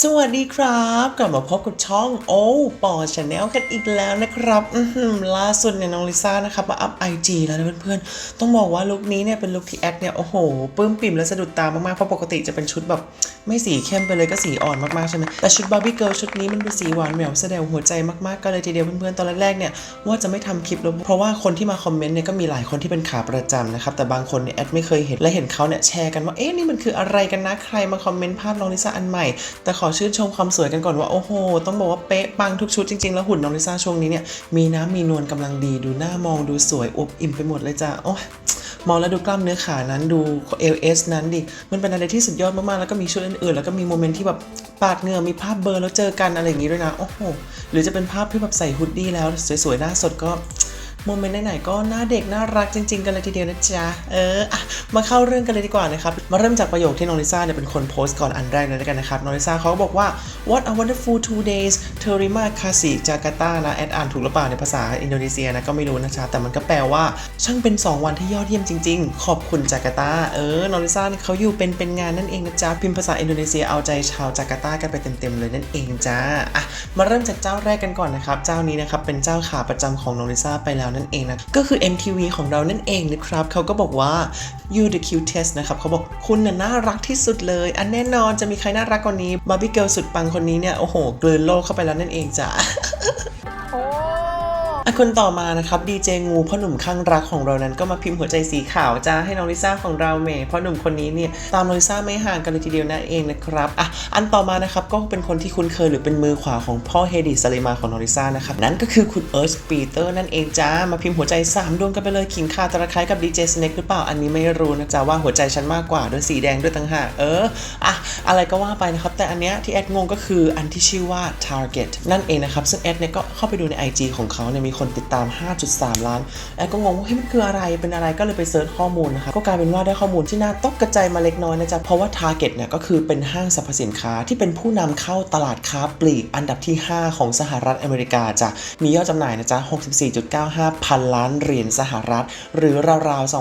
สวัสดีครับ กลับมาพบกับช่องโอ้ปอชาแนลกันอีกแล้วนะครับล่าสุดเนี่ยน้องลิซ่านะครับมาอัพไอจีแล้วนะเพื่อนๆ ต้องบอกว่าลุคนี้เนี่ยเป็นลุคที่แอดเนี่ยโอ้โหปลื้มปิ่มและสะดุดตามากๆ เพราะปกติจะเป็นชุดแบบไม่สีเข้มไปเลยก็สีอ่อนมากๆใช่ไหมแต่ชุดบาร์บี้เกิร์ลชุดนี้มันเป็นสีหวานแหววแสดงหัวใจมากๆก็เลยทีเดียวเพื่อนๆตอนแรกๆเนี่ยว่าจะไม่ทำคลิปล้วเพราะว่าคนที่มาคอมเมนต์เนี่ยก็มีหลายคนที่เป็นขาประจำนะครับแต่บางคนเนี่ยแอดไม่เคยเห็นและเห็นเขาเนี่ยแชร์กันว่าเอ๊ะนี่มันคืออะไรกันนะใครมาคอมเมนต์ภาพน้องลิซ่าอันใหม่แต่ขอชื่นชมความสวยกันก่อนว่าโอ้โห ต้องบอกว่าเป๊ะปังทุกชุดจริงๆ แล้วหุ่นน้องลิซ่าช่วงนี้เนี่ยมีน้ำมีนวลกำลังดีดูหน้ามองดูสวยอบอิ่มไปหมดเลยจ้ะโอ้มองแล้วดูกล้ามเนื้อขานั้นดูเอลเอสนั้นดิ มันเป็นอะไรที่สุดยอดมากๆ แล้วก็มีชุดอื่นๆ แล้วก็มีโมเมนต์ที่แบบปาดเงือมีภาพเบอร์แล้วเจอกันอะไรอย่างงี้ด้วยนะ โอ้โห หรือจะเป็นภาพที่แบบใส่ฮุดดี้แล้วสวยๆ หน้าสดก็ โมเมนต์ไหนๆก็น้าเด็กน่ารักจริง ๆ กันเลยทีเดียวนะจ๊ะ เอออะมาเข้าเรื่องกันเลยดีกว่านะครับ มาเริ่มจากประโยคที่น้องลิซ่าเนี่ยเป็นคนโพสต์ก่อนอันแรกเลยแล้วกันนะครับ น้องลิซ่าเขาบอกว่า what a wonderful two days terima kasih Jakarta นะแอดอ่านถูกหรือเปล่าในภาษาอินโดนีเซียนะก็ไม่รู้นะจ๊ะ แต่มันก็แปลว่าช่างเป็น 2 วันที่ยอดเยี่ยมจริง ๆ ขอบคุณจาการ์ตา เออ น้องลิซ่าเขาอยู่เป็นเป็นงานนั่นเองนะจ๊ะ พิมพ์ภาษาอินโดนีเซียเอาใจชาวจาการ์ตากันไปเต็มๆเลยนั่นเองจ้า อะ มาเริ่มจากเจ้าแรกกันก่อนนะครับ เจ้านี้นะครับเป็นเจ้าขาประจำของน้องลิซ่าไปแล้วนั่นเองนะ ก็คือ MTV ของเรานั่นเองนะครับเขาก็บอกว่า you the cutest นะครับเขาบอกคุณน่ะน่ารักที่สุดเลย อันแน่นอนจะมีใครน่ารักกว่านี้บาร์บี้เกิลสุดปังคนนี้เนี่ย โอ้โหกลืนโลกเข้าไปแล้วนั่นเองจ้ะ คนต่อมานะครับดีเจงูพ่อหนุ่มข้างรักของเรานั้นก็มาพิมพ์หัวใจสีขาวจ้าให้น้องลิซ่าของเราเมย์พ่อหนุ่มคนนี้เนี่ยตามน้องลิซ่าไม่ห่างกันเลยทีเดียวนั่นเองนะครับอะอันต่อมานะครับก็เป็นคนที่คุ้นเคยหรือเป็นมือขวาของพ่อเฮดิสเลมาของน้องลิซ่านะครับนั่นก็คือคุณเอิร์ธปีเตอร์นั่นเองจ้ามาพิมพ์หัวใจสามดวงกันไปเลยขิงคาตะไคร้กับดีเจสเน็กหรือเปล่าอันนี้ไม่รู้นะจ๊ะว่าหัวใจฉันมากกว่าด้วยสีแดงด้วยต่างหากเอออะอะไรก็ว่าไปนะครับแต่อันเนี้ยที่แอดงงก็คืออันที่ชื่อว่า Target นั่นเองนะครับซึ่งแอดเนี่ยก็เข้าไปดูใน IG ของเขาเนี่ยมีคนติดตาม 5.3 ล้าน แอดก็งงว่าเฮ้ยมันคืออะไร เป็นอะไรก็เลยไปเซิร์ชข้อมูลนะครับก็กลายเป็นว่าได้ข้อมูลที่น่าตกกระจายมาเล็กน้อยนะจ๊ะ เพราะว่า Target เนี่ยก็คือเป็นห้างสรรพสินค้าที่เป็นผู้นำเข้าตลาดค้าปลีกอันดับที่ 5 ของสหรัฐอเมริกาจ้ะ มียอดจำหน่ายนะจ๊ะ 64.95 พันล้านเหรียญสหรัฐ หรือราวๆ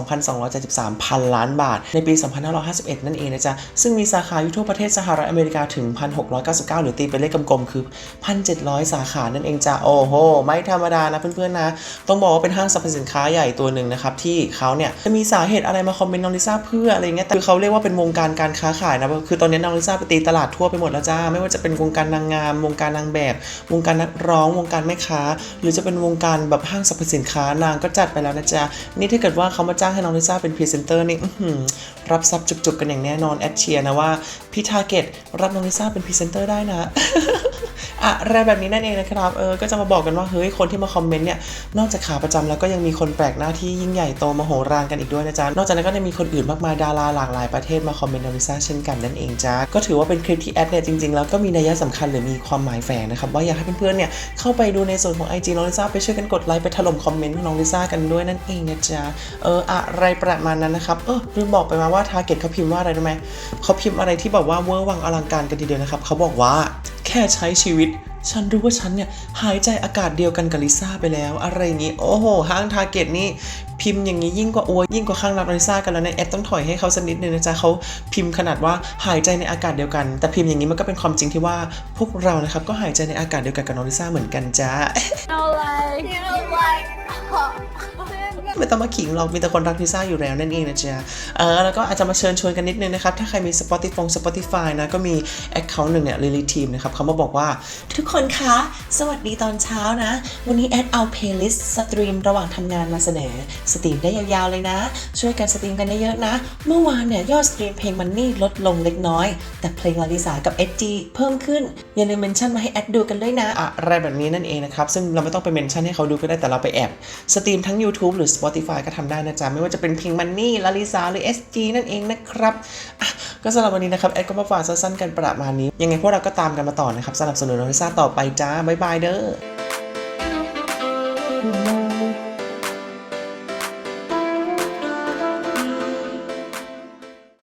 2,273 พันล้านบาท ในปี 2551 นั่นเองนะจ๊ะ ซึ่งมีสาขาอยู่ทั่วประเทศสหรัฐอเมริกาถึง 1,699 หรือตีเป็นเลขกลมๆคือ 1,700 สาขานั่นเองจ้ะ โอ้โห ไม่ธรรมดานะเพื่อนๆนะ ต้องบอกว่าเป็นห้างสรรพสินค้าใหญ่ตัวหนึ่งนะครับที่เขาเนี่ยจะมีสาเหตุอะไรมาคอมเมนต์น้องลิซ่าเพื่ออะไรเงี้ยแต่คือเขาเรียกว่าเป็นวงการการค้าขายนะคือตอนนี้น้องลิซ่าไปตีตลาดทั่วไปหมดแล้วจ้า ไม่ว่าจะเป็นวงการนางงาม วงการนางแบบ วงการนักร้อง วงการแม่ค้า หรือจะเป็นวงการแบบห้างสรรพสินค้านางก็จัดไปแล้วนะจ๊ะนี่ถ้าเกิดว่าเขามาจ้างให้น้องลิซ่าเป็นพรีเซนเตอร์นี่รับทรัพย์จุกๆกันอย่างแน่นอนแอดเชียร์นะว่าพี่ทาเกตรับน้องลิซ่าเป็นพรีเซนเตอร์ได้นะอะไรแบบนี้นั่นเองนะครับเออก็จะมาบอกกันว่าเฮ้ยคนที่มาคอมเมนต์เนี่ยนอกจากขาประจำแล้วก็ยังมีคนแปลกหน้าที่ยิ่งใหญ่โตมโหฬารกันอีกด้วยนะจ๊ะนอกจากนั้นก็ยังมีคนอื่นมากมายดาราหลากหลายประเทศมาคอมเมนต์น้องลิซ่าเช่นกันนั่นเองจ้าก็ถือว่าเป็นคลิปที่แอดเนี่ยจริงๆแล้วก็มีนัยสำคัญหรือมีความหมายแฝงนะครับว่าอยากให้เพื่อนๆเนี่ยเข้าไปดูในส่วนของ IG น้องลิซ่าไปช่วยกันกดไลค์ไปถล่มคอมเมนต์น้องลิซ่ากันด้วยนั่นเองนะจ๊ะเอออะไรประมาณนั้นนะครับเออลืมบอกไปมาว่าทาร์เก็ตเขาพิมพ์ว่าอะไรรู้ไหมเขาพิมพ์อะไรที่แบบว่าเวอร์วังอลังการกันทีเดียวนะครับเขาบอกว่าแค่ใช้ชีวิต ฉันรู้ว่าฉันเนี่ยหายใจอากาศเดียวกันกับลิซ่าไปแล้ว อะไรอย่างนี้โอ้โหห้างทาร์เก็ตนี่พิมพ์อย่างนี้ยิ่งกว่าอวยยิ่งกว่าข้างรับลิซ่ากันแล้วนะแอดต้องถอยให้เขาสักนิดนึงนะจ๊ะเขาพิมพ์ขนาดว่าหายใจในอากาศเดียวกัน แต่พิมพ์อย่างนี้มันก็เป็นความจริงที่ว่าพวกเรานะครับก็หายใจในอากาศเดียวกันกับน้องลิซ่าเหมือนกันจ้า No like. No like, ไม่ต้องมาขิงเรามีแต่คนรักลิซ่าอยู่แล้วนั่นเองนะจ๊ะเออแล้วก็อาจจะมาเชิญชวนกันนิดนึงนะครับ ถ้าใครมี Spotify Spotify นะ ก็มีแอคเคาท์หนึ่งเนี่ย Lily Team นะครับเขามาบอกว่า ทุกคนคะ สวัสดีตอนเช้านะ วันนี้แอดเอาเพลย์ลิสต์สตรีมระหว่างทำงานมาเสนอ สตรีมได้ยาวๆเลยนะ ช่วยกันสตรีมกันเยอะๆนะ เมื่อวานเนี่ยยอดสตรีมเพลงมันนี่ลดลงเล็กน้อย แต่เพลงลาลิสากับ SG เพิ่มขึ้นอย่าลืมเมนชั่นมาให้แอดดูกันด้วยนะอะไรแบบนี้นั่นเองนะครับซึ่งเราไม่ต้องไปเมนชั่นให้เขาดูก็ได้แต่เราไปแอบสตรีมทั้ง YouTube หรือ Spotify ก็ทำได้นะจ๊ะ ไม่ว่าจะเป็นพิงมันนี่ลาลิซาหรือ SG นั่นเองนะครับก็สำหรับวันนี้นะครับแอดก็มาฝากสั้นๆกันประมาณนี้ ยังไงพวกเราก็ตามกันมาต่อนะครับสำหรับสนุนโอริซาต่อไปจ้าบ๊ายบายเด้อ